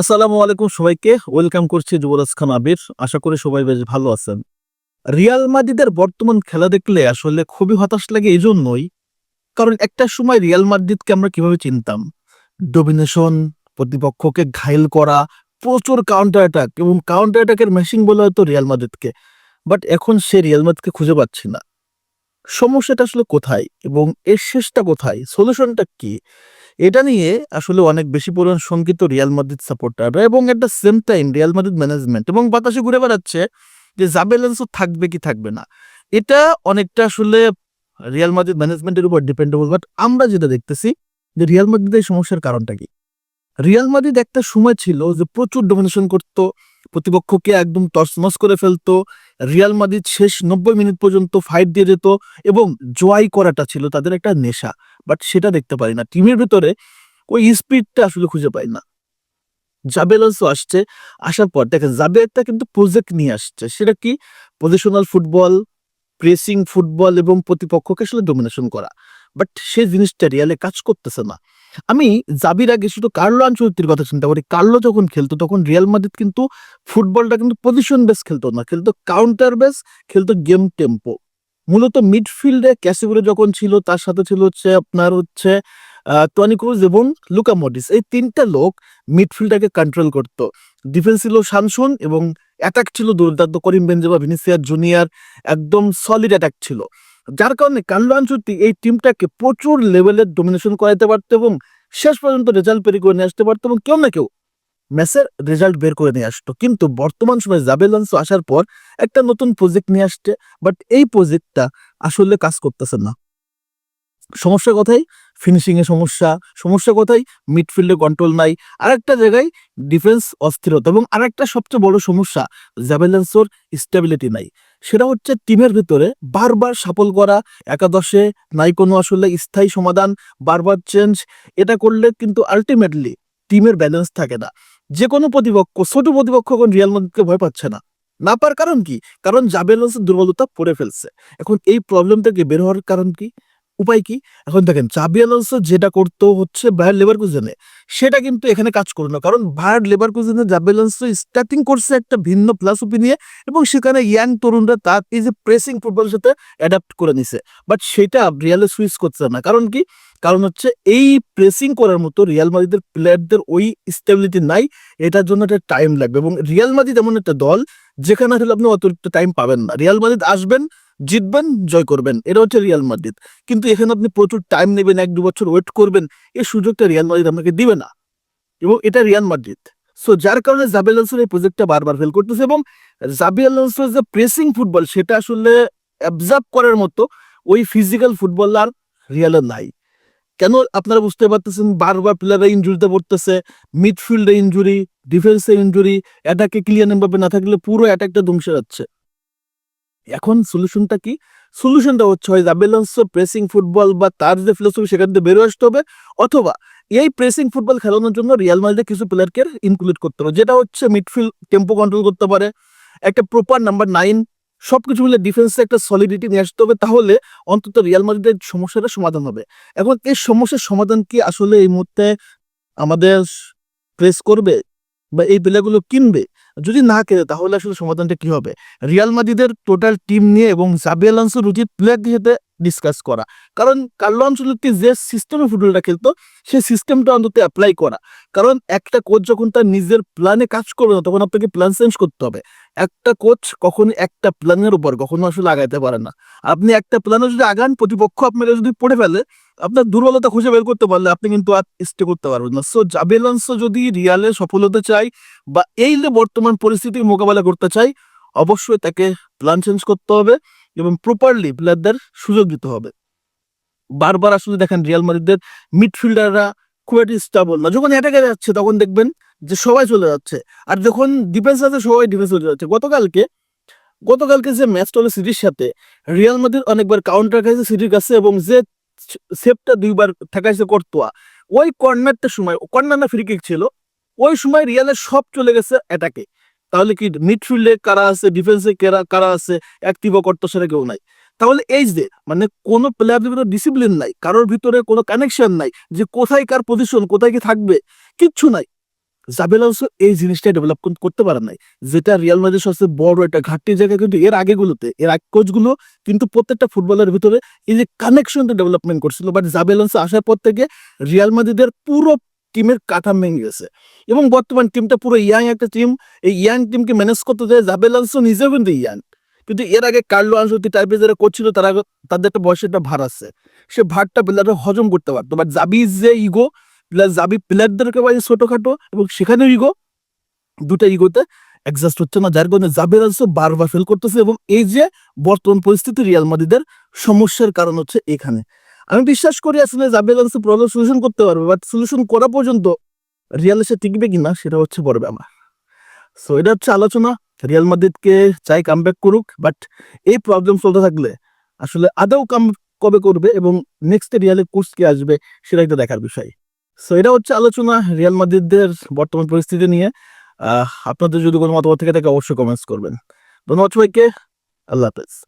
আসসালামু আলাইকুম সবাইকে। ওয়েলকাম করছি যুবরাজ খান আবির। আশা করি সবাই বেশ ভালো আছেন। রিয়াল মাদ্রিদের বর্তমান খেলা দেখলে আসলে খুবই হতাশ লাগে এই জন্যই কারণ একটা সময় রিয়াল মাদ্রিদকে আমরা কীভাবে চিনতাম? ডোমিনেশন প্রতিপক্ষকে ঘাইল করা, প্রচুর কাউন্টার অ্যাটাক এবং কাউন্টার অ্যাটাকের মেশিন বলা হয়তো রিয়াল মাদ্রিদকে। বাট এখন সে রিয়াল মাদ্রিদকে খুঁজে পাচ্ছি না। সমস্যাটা আসলে কোথায় এবং এর শেষটা কোথায়? সলিউশনটা কি? এটা নিয়ে আসলে অনেক বেশি পরিমাণ শঙ্কিত রিয়াল মাদ্রিদ সাপোর্টাররা এবং একটা same time Real Madrid management এবং বাতাসে ঘুরে বেড়াচ্ছে যে জাবেলেন্সও থাকবে কি থাকবে না। এটা অনেকটা আসলে রিয়াল মাদ্রিদ ম্যানেজমেন্টের উপর ডিপেন্ডেবল বাট আমরা যেটা দেখতেছি যে রিয়াল মাদ্রিদের সমস্যার কারণটা কি? রিয়াল মাদ্রিদ একটা সময় ছিল যে প্রচুর ডোমিনেশন করতো প্রতিপক্ষকে একদম তছনছ করে ফেলতো। রিয়াল মাদ্রিদ শেষ নব্বই মিনিট পর্যন্ত ফাইট দিয়ে যেত এবং জয় করাটা ছিল তাদের একটা নেশা। বাট সেটা দেখতে পারি না। টিমের ভিতরে ওই স্পিডটা আসলে খুঁজে পাই না। জাবেল আসছে, আসার পর দেখেন জাবেলটা কিন্তু প্রজেক্ট নিয়ে আসছে। সেটা কি? পজিশনাল ফুটবল প্রেসিং ফুটবল এবং প্রতিপক্ষকে আসলে ডোমিনেশন করা। বাট সেই জিনিসটা রিয়ালে কাজ করতেছে না। আমি জাবির আগে শুধু কার্লো আনচলতির কথা চিন্তা করি। কার্লো যখন খেলতো, তখন রিয়াল মাদ্রিদ কিন্তু ফুটবলটা কিন্তু পজিশন বেস খেলতো না। খেলতো কাউন্টার বেস খেলতো গেম টেম্পো মূলত মিডফিল্ডে ক্যাসিগুলো যখন ছিল, তার সাথে ছিল হচ্ছে আপনার হচ্ছে টনি ক্রুজ এবং লুকা মডিস এই তিনটা লোক মিডফিল্ডটাকে কন্ট্রোল করতো। ডিফেন্স ছিল শানসুন এবং অ্যাটাক ছিল দুর্দান্ত। করিম বেঞ্জেমা ভিনিসিয়ার জুনিয়র, একদম সলিড অ্যাটাক ছিল। যার কারণে কার্লো আনচুতি এই টিমটাকে প্রচুর লেভেলের ডোমিনেশন করাতে পারতো এবং শেষ পর্যন্ত রেজাল্ট বের করে নিয়ে আসতে পারতো এবং কেউ না কেউ ম্যাচের রেজাল্ট বের করে নিয়ে আসতো। কিন্তু বর্তমান সময়ে জাবেলান্সো আসার পর একটা নতুন প্রজেক্ট নিয়ে আসছে বাট এই প্রজেক্টটা আসলে কাজ করতেছে না। সমস্যা কোথায়? ফিনিশিং এ সমস্যা সমস্যা কোথায়? মিডফিল্ডে কন্ট্রোল নাই। আরেকটা জায়গায় ডিফেন্স অস্থিরতা এবং আরেকটা সবচেয়ে বড় সমস্যা জাবেলান্সোর স্টেবিলিটি নাই। সেটা হচ্ছে টিমের ভিতরে বারবার সাফল করা, একাদশে নাই কোনো আসলে স্থায়ী সমাধান, বারবার চেঞ্জ এটা করলে কিন্তু আলটিমেটলি টিমের ব্যালেন্স থাকে না। যে কোনো প্রতিপক্ষ, ছোট প্রতিপক্ষ এখন রিয়াল মাদ্রিদকে ভয় পাচ্ছে না। না পার কারণ কি? কারণ জাবেলসের দুর্বলতা পড়ে ফেলছে। এখন এই প্রবলেম থেকে বের হওয়ার কারণ কি? উপায় কি? এখন দেখেন চাবি আলোনসো যেটা করতো হচ্ছে বায়ার লেবার কুজেনে সেটা কিন্তু এখানে কাজ করল না। কারণ Bayer Leverkusen Xabi Alonso starting করছে একটা ভিন্ন ফিলসফি নিয়ে এবং সেখানে ইয়াং তরুণরা তার এই যে প্রেসিং ফুটবলের সাথে অ্যাডাপ্ট করে নিছে। বাট সেটা রিয়ালে সুইচ করছে না। কারণ কি? কারণ হচ্ছে এই প্রেসিং করার মতো রিয়াল মাদিদের প্লেয়ারদের ওই স্টেবিলিটি নাই, এটার জন্য একটা টাইম লাগবে। এবং রিয়াল মাদিদ এমন একটা দল, যেখানে আসলে আপনি অতিরিক্ত টাইম পাবেন না। রিয়াল মাদিদ আসবেন জিতবেন, জয় করবেন। এটা হচ্ছে রিয়াল মাদ্রিদ কিন্তু এখানে আপনি প্রচুর টাইম নেবেন, এক দু বছর ওয়েট করবেন, এই সুযোগটা রিয়াল মাদ্রিদ আপনাকে দিবে না। এবং এটা রিয়াল মাদ্রিদ সো যার কারণে জাবি আলোনসোর এই প্রজেক্টটা বারবার ফেল করতেছে এবং জাবি আলোনসোর যে প্রেসিং ফুটবল সেটা আসলে অ্যাবজার্ভ করার মতো ওই ফিজিক্যাল ফুটবল আর রিয়ালের নাই। কেন আপনারা বুঝতে পারতেছেন, বারবার প্লেয়াররা ইঞ্জুরিতে পড়তেছে মিডফিল্ডে ইঞ্জুরি ডিফেন্সে ইঞ্জুরি অ্যাটাকে ক্লিয়ার এমবাপে না থাকলে পুরো অ্যাটাকটা ধ্বংসে যাচ্ছে এখন সলিউশনটা কি? সলিউশনটা হচ্ছে হয় জাবেলান্সো প্রেসিং ফুটবল বা তার যে ফিলোসফি সেখান থেকে বেরো আসতে হবে, অথবা এই প্রেসিং ফুটবল খেলানোর জন্য রিয়াল মাদ্রিদের কিছু প্লেয়ারকে ইনক্লুড করতে হবে, যেটা হচ্ছে মিডফিল্ড টেম্পো কন্ট্রোল করতে পারে, একটা প্রপার নাম্বার নাইন সবকিছু মিলে ডিফেন্সে একটা সলিডিটি নিয়ে আসতে হবে, তাহলে অন্তত রিয়াল মাদ্রিদের সমস্যাটা সমাধান হবে। এখন এই সমস্যার সমাধান কি আসলে এই মুহূর্তে আমাদের প্রেস করবে বা এই প্লেয়ারগুলো কিনবে? যদি না কেনে তাহলে আসলে সমাধানটা কি হবে? রিয়াল মাদিদের টোটাল টিম নিয়ে এবং জাবি আলান্সোর উচিত প্লেয়ারদের সাথে ডিসকাস করা। কারণ কার্লো আনচলতি যে সিস্টেমে ফুটবলটা খেলতো, সেই সিস্টেমটা অন্তত অ্যাপ্লাই করা। কারণ একটা কোচ যখন তার নিজের প্ল্যানে কাজ করবে না, তখন আপনাকে প্ল্যান চেঞ্জ করতে হবে। একটা কোচ কখনো একটা প্ল্যানের উপর কখনো আসলে আগাইতে পারে না। আপনি একটা প্ল্যানে যদি আগান, প্রতিপক্ষ আপনার যদি পড়ে ফেলে আপনার দুর্বলতা খুঁজে বের করতে পারলে আপনি কিন্তু আর স্টে করতে পারবেন না। সো জাবেলান্সো যদি রিয়ালে সফল হতে চাই বা এই যে বর্তমান পরিস্থিতির মোকাবেলা করতে চাই, অবশ্যই তাকে প্ল্যান চেঞ্জ করতে হবে এবং প্রপারলি প্লেয়ারদের সুযোগ দিতে হবে। বারবার আসলে দেখেন রিয়াল মাদ্রিদের মিডফিল্ডাররা খুব একটা স্টাবল না। যখন অ্যাটাকে যাচ্ছে, তখন দেখবেন যে সবাই চলে যাচ্ছে। আর যখন ডিফেন্স আছে, সবাই ডিফেন্স চলে যাচ্ছে। গতকালকে গতকালকে যে ম্যাচটা হলো সিটির সাথে রিয়াল মাদ্রিদ অনেকবার কাউন্টার খাইছে সিটির কাছে এবং যে সেভটা দুইবার ঠেকাইছে কর্তোয়া। ওই কর্নারটার সময় কর্নার না ফ্রি কিক ছিল। ওই সময় রিয়ালের সব চলে গেছে অ্যাটাকে তাহলে কি মিডফিল্ডে কারা আছে ডিফেন্সে কারা কারা আছে অ্যাক্টিভ করতো সেটা কেউ নাই। তাহলে এই যে মানে কোনো প্লেয়ারদের ভিতরে ডিসিপ্লিন নাই, কারোর ভিতরে কোনো কানেকশন নাই যে কোথায় কার পজিশন কোথায় কি থাকবে, কিচ্ছু নাই। জাবেল আলসো এই জিনিসটা ডেভেলপ করতে পারে নাই। যেটা রিয়াল মাদ্রিদ সবচেয়ে বড় একটা ঘাটতির জায়গা কিন্তু এর আগেগুলোতে, এর আগ কোচগুলো কিন্তু প্রত্যেকটা ফুটবলের ভিতরে এই যে কানেকশনটা ডেভেলপমেন্ট করছিল। বাট জাবেল আলসো আসার পর থেকে রিয়াল মাদ্রিদের পুরো টিমের কাঠাম ভেঙে গেছে। এবং বর্তমান টিমটা পুরো ইয়াং একটা টিম এই ইয়াং টিমকে ম্যানেজ করতে যায় জাবেল আলসো নিজেও কিন্তু ইয়াং। কিন্তু এর আগে কার্লো আনসতি টাইপের যারা কোচ ছিল, তারা তাদের একটা বয়সের একটা ভার আছে। সে ভারটা প্লেয়াররা হজম করতে পারতো। বাট জাবি যে ইগো প্লাস জাবি প্লেয়ারদেরকে বাজে ছোটখাটো এবং সেখানেও ইগো দুটা ইগোতে অ্যাডজাস্ট হচ্ছে না, যার কারণে জাবের আলসো বারবার ফেল করতেছে এবং এই যে বর্তমান পরিস্থিতি রিয়াল মাদ্রিদের সমস্যার কারণ হচ্ছে এখানে। আমি বিশ্বাস করি আসলে জাবের আলসো প্রবলেম সলিউশন করতে পারবে বাট সলিউশন করা পর্যন্ত রিয়াল এসে টিকবে কিনা সেটা হচ্ছে বড় ব্যাপার। সো এটা হচ্ছে আলোচনা রিয়াল মাদ্রিদকে চাই কাম করুক বাট এই প্রবলেম চলতে থাকলে আসলে আদৌ কাম কবে করবে এবং নেক্সট রিয়ালের কোর্স কে আসবে, সেটা একটা দেখার বিষয়। সো এটা হচ্ছে আলোচনা রিয়াল মাদ্রিদের বর্তমান পরিস্থিতি নিয়ে। আপনাদের যদি কোনো মতামত থেকে থাকে, অবশ্যই কমেন্টস করবেন। ধন্যবাদ সবাইকে। আল্লাহ হাফেজ।